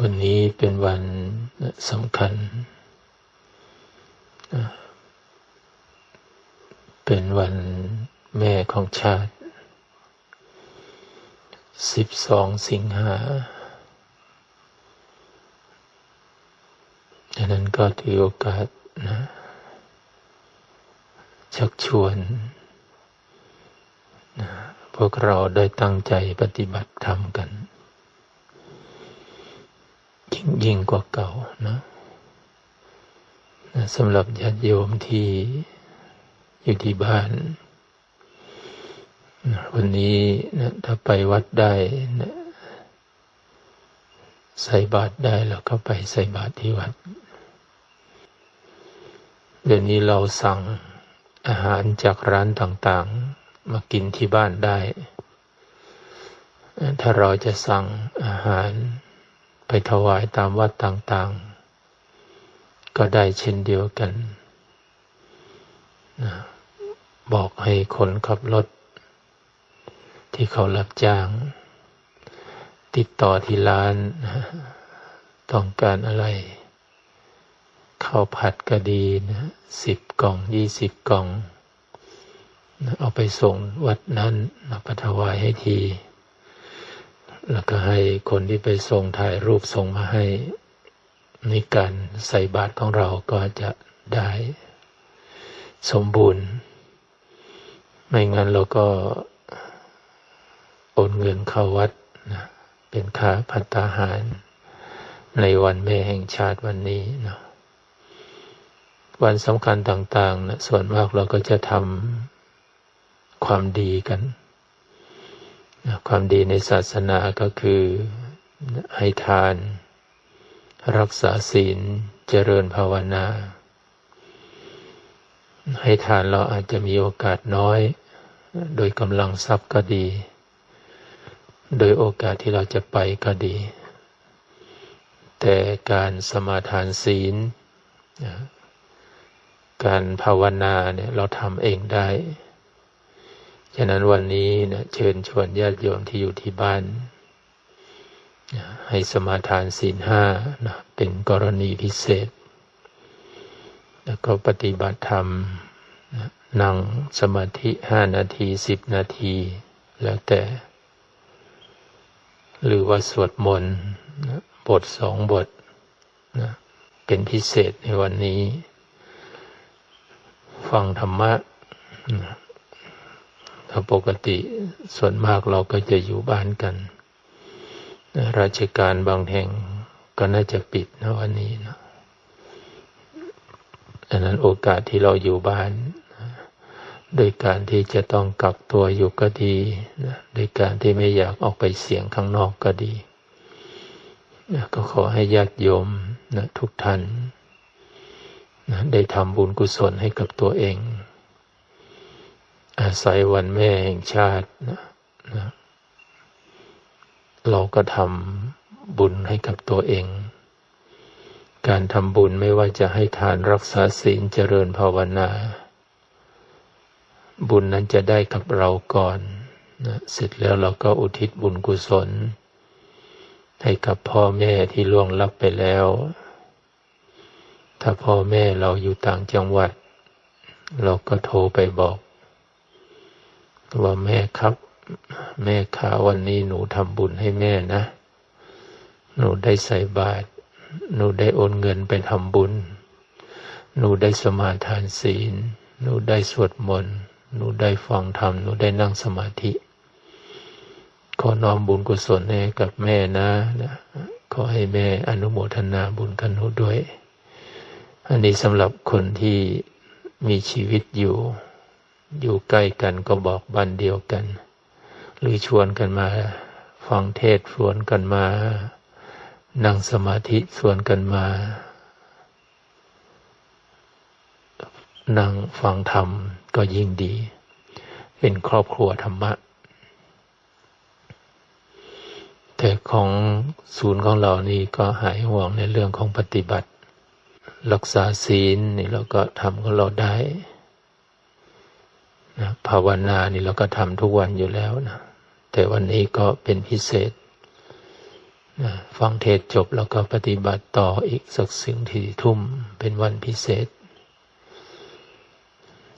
วันนี้เป็นวันสำคัญ เป็นวันแม่ของชาติสิบสองสิงหาดังนั้นก็ถือโอกาสนะชักชวนนะพวกเราได้ตั้งใจปฏิบัติธรรมกัน ยิ่งกว่าเก่านะสำหรับญาติโยมที่อยู่ที่บ้าน วันนี้นะถ้าไปวัดได้นะใส่บาตรได้แล้วก็ไปใส่บาตรที่วัด เดี๋ยวนี้เราสั่งอาหารจากร้านต่างๆ มากินที่บ้านได้ ถ้าเราจะสั่งอาหาร ถวายตามวัดต่างๆ ก็ได้เช่นเดียวกัน บอกให้คนขับรถ ที่เขารับจ้าง ติดต่อที่ร้าน ต้องการอะไรข้าวผัดก็ดีนะสิบกล่องยี่สิบกล่อง เอาไปส่งวัดนั้นนะปถวายให้ที แล้วก็ให้คนที่ไปส่งถ่ายรูปส่งมาให้ในการใส่บาตรของเราก็จะได้สมบูรณ์ ไม่งั้นเราก็โอนเงินเข้าวัดนะเป็นค่าพัตตาหาร ในวันแม่แห่งชาติวันนี้นะวันสำคัญต่างๆนะส่วนมากเราก็จะทำความดีกัน ความดีในศาสนาก็คือให้ทาน รักษาศีลเจริญภาวนา ให้ทานเราอาจจะมีโอกาสน้อย โดยกำลังทรัพย์ก็ดี โดยโอกาสที่เราจะไปก็ดี แต่การสมาทานศีล การภาวนาเนี่ยเราทำเองได้ ฉะนั้นวันนี้นะเชิญชวนญาติโยมที่อยู่ที่บ้านให้สมาทานศีลห้านะเป็นกรณีพิเศษ แล้วก็ปฏิบัติธรรมนั่งสมาธิห้านาทีสิบนาที แล้วแต่ หรือว่าสวดมนต์บทสองบทนะเป็นพิเศษในวันนี้ ฟังธรรมะถ้า ปกติส่วนมากเราก็จะอยู่บ้านกัน ราชการบางแห่งก็น่าจะปิดนะวันนี้นะดังนั้นโอกาสที่เราอยู่บ้านโดยการที่จะต้องกักตัวอยู่ก็ดีโดยการที่ไม่อยากออกไปเสียงข้างนอกก็ดี ก็ขอให้ญาติโยมนะทุกท่านนะได้ทำบุญกุศลให้กับตัวเอง ศัยวันแม่แห่งชาตินะนะเราก็ทำบุญให้กับตัวเอง การทำบุญไม่ว่าจะให้ทานรักษาศีลเจริญภาวนา บุญนั้นจะได้กับเราก่อนนะเสร็จแล้วเราก็อุทิศบุญกุศล ให้กับพ่อแม่ที่ล่วงลับไปแล้ว ถ้าพ่อแม่เราอยู่ต่างจังหวัด เราก็โทรไปบอก ว่าแม่ครับ แม่ขาวันนี้หนูทำบุญให้แม่นะ หนูได้ใส่บาตรหนูได้โอนเงินไปทำบุญ หนูได้สมาทานศีล หนูได้สวดมนต์ หนูได้ฟังธรรม หนูได้นั่งสมาธิ ขอน้อมบุญกุศลให้กับแม่นะนะ ขอให้แม่อนุโมทนาบุญกันหนูด้วย อันนี้สำหรับคนที่มีชีวิตอยู่ อยู่ใกล้กันก็บอกบันเดียวกัน หรือชวนกันมา ฟังเทศชวนกันมา นั่งสมาธิชวนกันมา นั่งฟังธรรมก็ยิ่งดี เป็นครอบครัวธรรมะ แต่ของศูนย์ของเรานี่ก็หายห่วงในเรื่องของปฏิบัติ รักษาศีลนี่เราก็ทำของเราได้ นะภาวนานี่เราก็ทำทุกวันอยู่แล้วนะแต่วันนี้ก็เป็นพิเศษฟังเทศจบแล้วก็ปฏิบัติต่ออีกสักสิ่งที่ทุ่มเป็นวันพิเศษ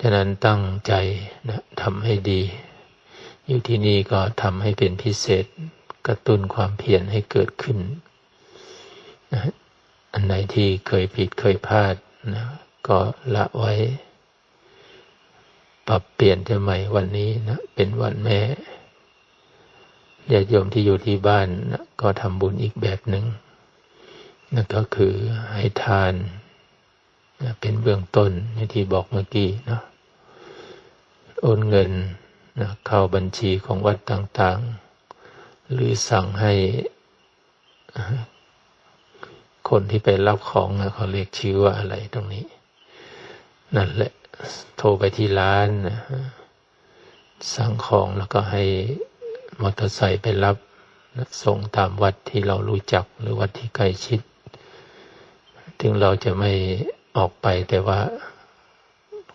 ฉะนั้นตั้งใจนะทำให้ดี อยู่ที่นี่ก็ทำให้เป็นพิเศษ กระตุ้นความเพียรให้เกิดขึ้นนะอันไหนที่เคยผิดเคยพลาดนะก็ละไว้ ปรับเปลี่ยนจะใหม่วันนี้นะเป็นวันแม่ญาติโยมที่อยู่ที่บ้านนะก็ทำบุญอีกแบบหนึ่งนั่นก็คือให้ทานนะเป็นเบื้องต้นอย่างที่บอกเมื่อกี้นะโอนเงินนะเข้าบัญชีของวัดต่างๆ หรือสั่งให้ คนที่ไปรับของนะเขาเรียกชื่อว่าอะไรตรงนี้ นั่นแหละ โทรไปที่ร้านสั่งของแล้วก็ให้มอเตอร์ไซค์ไปรับส่งตามวัดที่เรารู้จักหรือวัดที่ใกล้ชิด ถึงเราจะไม่ออกไปแต่ว่า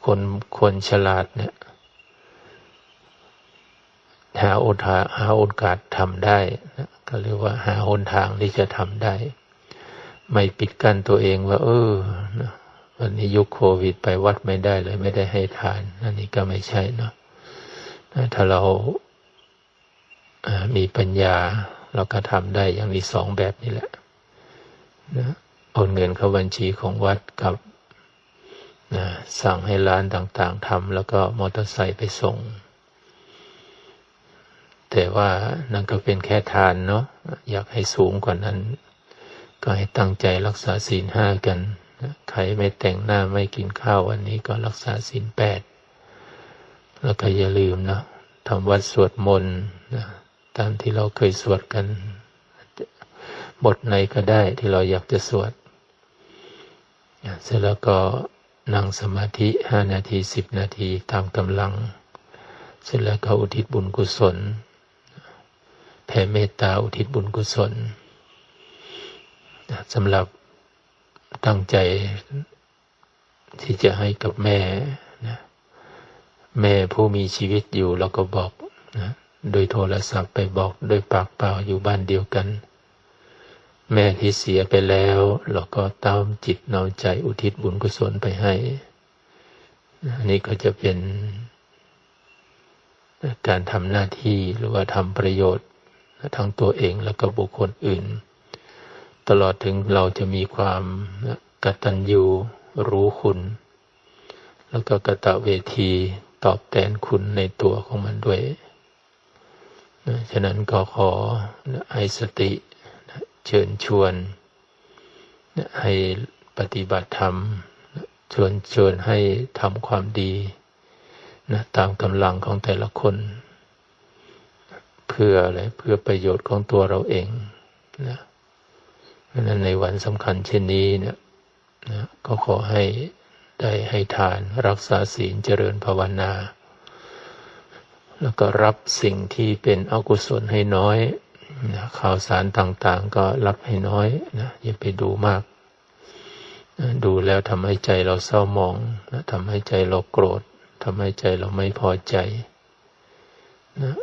คนควรฉลาดเนี่ยหาโอกาสหาโอกาสทำได้นะก็เรียกว่าหาหนทางที่จะทำได้ ไม่ปิดกั้นตัวเองว่า เออ วันนี้ยุคโควิดไปวัดไม่ได้เลย ไม่ได้ให้ทาน อันนี้ก็ไม่ใช่เนาะถ้าเรามีปัญญาเราก็ทำได้อย่างมีสองแบบนี้แหละนะโอนเงินเข้าบัญชีของวัดกับนะสั่งให้ร้านต่างๆทำแล้วก็มอเตอร์ไซค์ไปส่ง แต่ว่านั่นก็เป็นแค่ทานเนาะอยากให้สูงกว่านั้น ก็ให้ตั้งใจรักษาศีลห้ากัน ใครไม่แต่งหน้าไม่กินข้าววันนี้ก็รักษาศีลแปด แล้วก็อย่าลืมนะทำวัดสวดมนต์นะตามที่เราเคยสวดกัน บทไหนก็ได้ที่เราอยากจะสวด เสร็จแล้วก็นั่งสมาธิห้านาทีสิบนาทีตามกำลัง เสร็จแล้วก็อุทิศบุญกุศล แผ่เมตตาอุทิศบุญกุศลสำหรับ ตั้งใจที่จะให้กับแม่นะแม่ผู้มีชีวิตอยู่เราก็บอกนะโดยโทรศัพท์ไปบอกโดยปากเปล่าอยู่บ้านเดียวกัน แม่ที่เสียไปแล้วเราก็ตามจิตเนาใจอุทิศบุญกุศลไปให้อันนี้ก็จะเป็นการทำหน้าที่หรือว่าทำประโยชน์ทั้งตัวเองแล้วก็บุคคลอื่น ตลอดถึงเราจะมีความกตัญญูรู้คุณ แล้วก็กะตะเวทีตอบแทนคุณในตัวของมันด้วยฉะนั้นก็ขอให้สติเชิญชวนให้ปฏิบัติธรรมชวนชวนให้ทำความดีนะตามกำลังของแต่ละคน เพื่ออะไรเพื่อประโยชน์ของตัวเราเองนะ เพราะนั้นในวันสำคัญเช่นนี้เนี่ยนะ ก็ขอให้ได้ให้ทานรักษาศีลเจริญภาวนา แล้วก็รับสิ่งที่เป็นอกุศลให้น้อยนะข่าวสารต่างๆ ก็รับให้น้อยนะอย่าไปดูมากนะดูแล้วทำให้ใจเราเศร้าหมองนะทำให้ใจเราโกรธทำให้ใจเราไม่พอใจนะ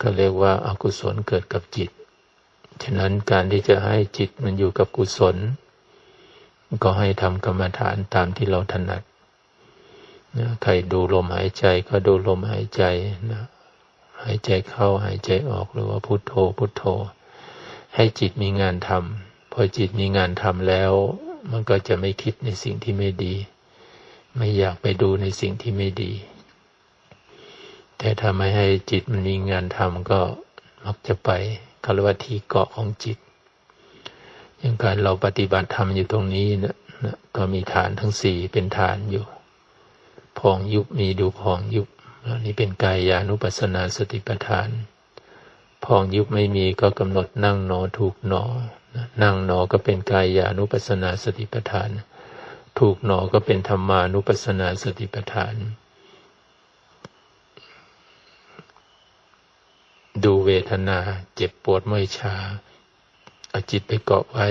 ก็เรียกว่าอากุศลเกิดกับจิต ฉะนั้นการที่จะให้จิตมันอยู่กับกุศล ก็ให้ทำกรรมฐานตามที่เราถนัดนะใครดูลมหายใจก็ดูลมหายใจนะหายใจเข้าหายใจออกหรือว่าพุโทโธพุโทโธ ให้จิตมีงานทำพอจิตมีงานทำแล้ว มันก็จะไม่คิดในสิ่งที่ไม่ดี ไม่อยากไปดูในสิ่งที่ไม่ดี แต่ถ้าไม่ให้จิตมันมีงานทำก็มักจะไป คารวะที่เกาะของจิต อย่างการเราปฏิบัติธรรมอยู่ตรงนี้นะนะก็มีฐานทั้งสี่เป็นฐานอยู่ พองยุบมีดูพองยุบนี่เป็นกายานุปัสสนาสติปัฏฐาน พองยุบไม่มีก็กำหนดนั่งหนอถูกหนอ นั่งหนอก็เป็นกายานุปัสสนาสติปัฏฐาน ถูกหนอก็เป็นธรรมานุปัสสนาสติปัฏฐาน ดูเวทนา เจ็บปวดเมื่อยชาเอาจิตไปเกาะไว้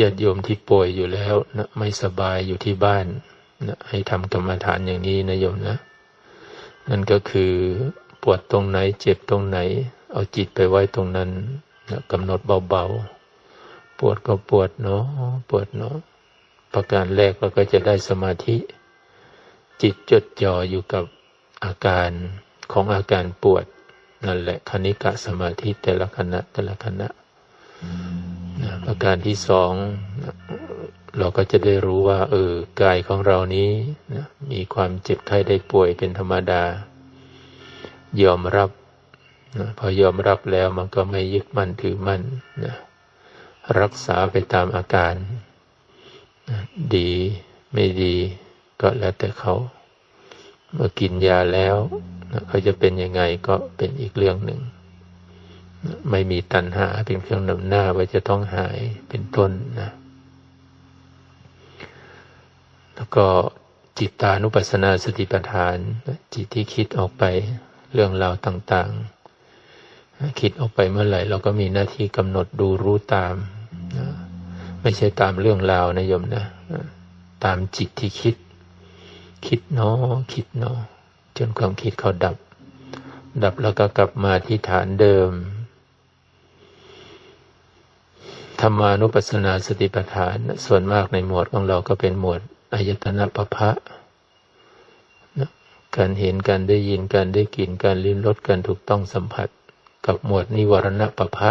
ญาติโยมที่ป่วยอยู่แล้วนะไม่สบายอยู่ที่บ้านนะให้ทำกรรมฐานอย่างนี้นะโยมนะ นั่นก็คือปวดตรงไหน เจ็บตรงไหน เอาจิตไปไว้ตรงนั้นนะกำหนดเบาๆ ปวดก็ปวดเนาะปวดเนาะประการแรกเราก็จะได้สมาธิ จิตจดจ่ออยู่กับอาการของอาการปวด นั่นแหละคณิกะสมาธิแต่ละขณะแต่ละขณะนะประการที่สองเราก็จะได้รู้ว่า เออกายของเรานี้นะมีความเจ็บไข้ได้ป่วยเป็นธรรมดา ยอมรับนะพอยอมรับแล้วมันก็ไม่ยึดมั่นถือมั่นนะรักษาไปตามอาการนะดีไม่ดีก็แล้วแต่เขา เมื่อกินยาแล้วนะ เขาจะเป็นยังไงก็เป็นอีกเรื่องหนึ่ง ไม่มีตัณหาเป็นเครื่องนำหน้าว่าจะต้องหายเป็นต้นนะ แล้วก็จิตตานุปัสสนาสติปัฏฐาน จิตที่คิดออกไปเรื่องราวต่างๆ คิดออกไปเมื่อไหร่ เราก็มีหน้าที่กำหนดดูรู้ตามนะไม่ใช่ตามเรื่องราวนะโยมนะ ตามจิตที่คิด คิดเนาะคิดเนาะ จนความคิดเขาดับ ดับแล้วก็กลับมาที่ฐานเดิม ธรรมานุปัสสนาสติปัฏฐาน ส่วนมากในหมวดของเราก็เป็นหมวดอายตนะปะพะนะการเห็นการได้ยินการได้กลิ่นการลิ้มรสการถูกต้องสัมผัส กับหมวดนิวรณะปะพะ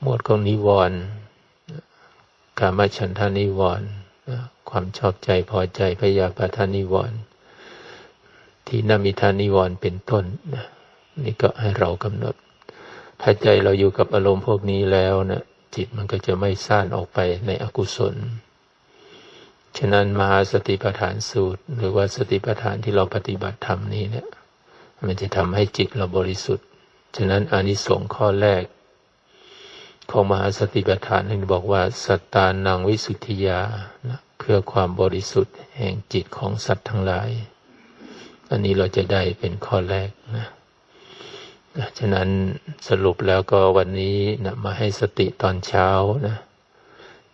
หมวดของนิวรณ์กามฉันทานิวรณ์ความชอบใจพอใจพยาบาทานิวรณ์ ที่นามิทานิวรณ์เป็นต้นนะนี่ก็ให้เรากำหนด ถ้าใจเราอยู่กับอารมณ์พวกนี้แล้วนะจิตมันก็จะไม่ซ่านออกไปในอกุศล ฉะนั้นมหาสติปัฏฐานสูตร หรือว่าสติปัฏฐานที่เราปฏิบัติธรรมนี้เนี่ยมันจะทำให้จิตเราบริสุทธิ์ ฉะนั้นอานิสงส์ข้อแรก ของมหาสติปัฏฐานนี่บอกว่า สัตตานังวิสุทธิยานะเพื่อความบริสุทธิ์แห่งจิตของสัตว์ทั้งหลาย อันนี้เราจะได้เป็นข้อแรกนะฉะนั้นสรุปแล้วก็วันนี้นะมาให้สติตอนเช้านะ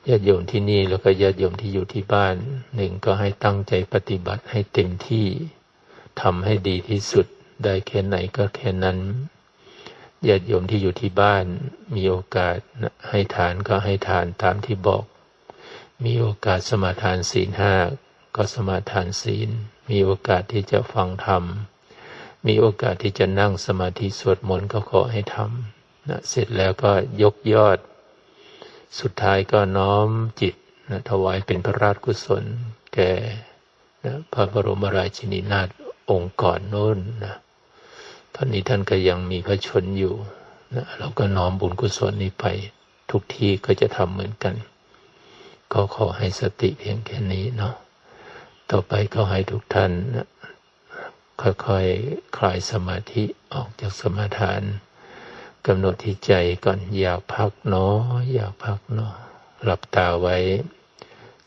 ญาติโยมที่นี่แล้วก็ญาติโยมที่อยู่ที่บ้านหนึ่งก็ให้ตั้งใจปฏิบัติให้เต็มที่ทำให้ดีที่สุดได้แค่ไหนก็แค่นั้นญาติโยมที่อยู่ที่บ้านมีโอกาสให้ทานก็ให้ทานตามที่บอก มีโอกาสสมาทานศีลห้าก็สมาทานศีล มีโอกาสที่จะฟังธรรม มีโอกาสที่จะนั่งสมาธิสวดมนต์ก็ขอให้ทำนะเสร็จแล้วก็ยกยอด สุดท้ายก็น้อมจิตนะถวายเป็นพระราชกุศล แก่นะพระบรมราชินีนาถองค์ก่อนโน้นนะตอนนี้ท่านก็ยังมีพระชนอยู่นะเราก็น้อมบุญกุศลนี้ไป ทุกที่ก็จะทำเหมือนกัน ก็ขอให้สติเพียงแค่นี้เนาะ ต่อไปก็ให้ทุกท่านนะค่อยๆคคลายสมาธิออกจากสมาทานกำหนดที่ใจก่อนอยากพักเนาะอยากพักเนาะหลับตาไว้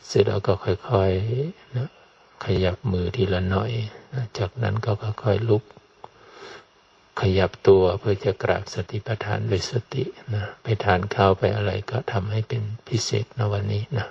เสร็จแล้วก็ค่อยๆนะขยับมือทีละหน่อยนะจากนั้นก็ค่อยๆลุก ขยับตัวเพื่อจะกราบสติปัฏฐานด้วยสตินะไปทานข้าวไปอะไรก็ทำให้เป็นพิเศษในวันนี้นะ